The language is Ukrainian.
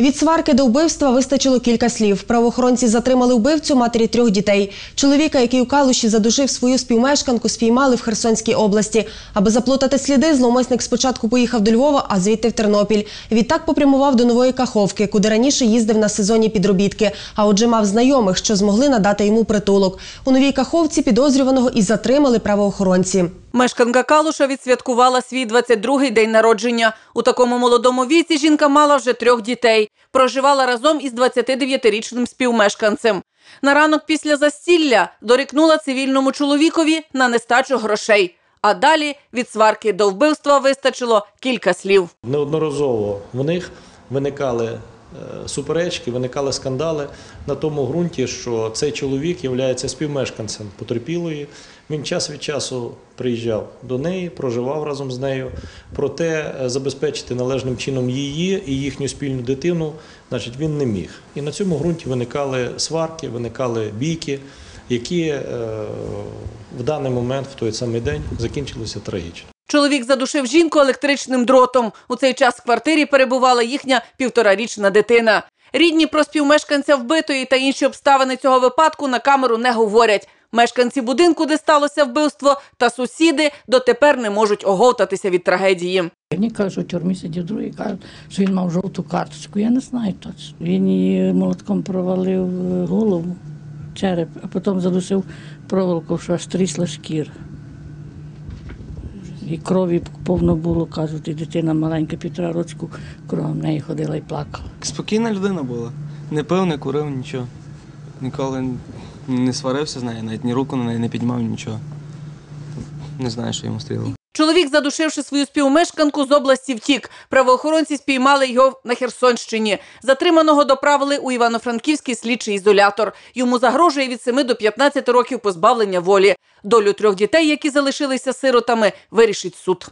Від сварки до вбивства вистачило кілька слів. Правоохоронці затримали вбивцю матері трьох дітей. Чоловіка, який у Калуші задушив свою співмешканку, спіймали в Херсонській області. Аби заплутати сліди, зловмисник спочатку поїхав до Львова, а звідти в Тернопіль. Відтак попрямував до Нової Каховки, куди раніше їздив на сезонні підробітки. А отже, мав знайомих, що змогли надати йому притулок. У Новій Каховці підозрюваного і затримали правоохоронці. Мешканка Калуша відсвяткувала свій 22-й день народження. У такому молодому віці жінка мала вже трьох дітей. Проживала разом із 29-річним співмешканцем. На ранок після застілля дорікнула цивільному чоловікові на нестачу грошей. А далі від сварки до вбивства вистачило кілька слів. Неодноразово в них виникали суперечки, виникали скандали на тому ґрунті, що цей чоловік є співмешканцем потерпілої. Він час від часу приїжджав до неї, проживав разом з нею. Проте е, забезпечити належним чином її і їхню спільну дитину, значить, він не міг. І на цьому ґрунті виникали сварки, виникали бійки, які е, в даний момент, в той самий день, закінчилися трагічно. Чоловік задушив жінку електричним дротом. У цей час в квартирі перебувала їхня півторарічна дитина. Рідні про співмешканця вбитої та інші обставини цього випадку на камеру не говорять. Мешканці будинку, де сталося вбивство, та сусіди дотепер не можуть оговтатися від трагедії. Одні кажуть, що в тюрмі сидів, другі кажуть, що він мав жовту карточку. Я не знаю точно. Він її молотком провалив е, голову, череп, а потім задушив проволоку, що аж трісла шкіра. І крові повно було, кажуть, і дитина маленька, півтора рочку, кров в неї ходила і плакала. Спокійна людина була. Не пив, не курив, нічого. Ніколи не сварився з нею, навіть ні руку на неї не піднімав, нічого. Не знаю, що йому стрілило. Чоловік, задушивши свою співмешканку, з області втік. Правоохоронці спіймали його на Херсонщині. Затриманого доправили у Івано-Франківський слідчий ізолятор. Йому загрожує від 7 до 15 років позбавлення волі. Долю трьох дітей, які залишилися сиротами, вирішить суд.